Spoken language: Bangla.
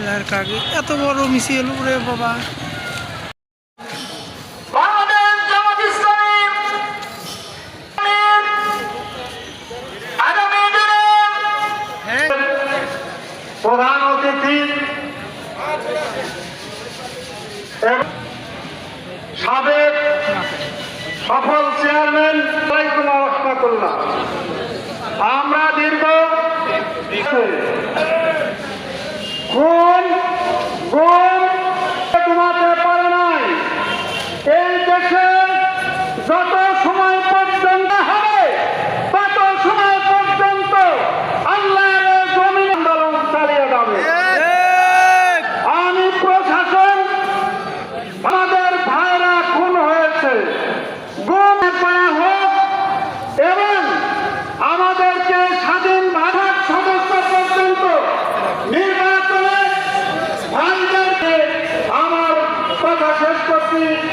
মেলার আগে এত বড় মিছিল রে বাবা। প্রধান অতিথি সফল চেয়ারম্যান আমরা দীর্ঘ খুন Go! Thank you.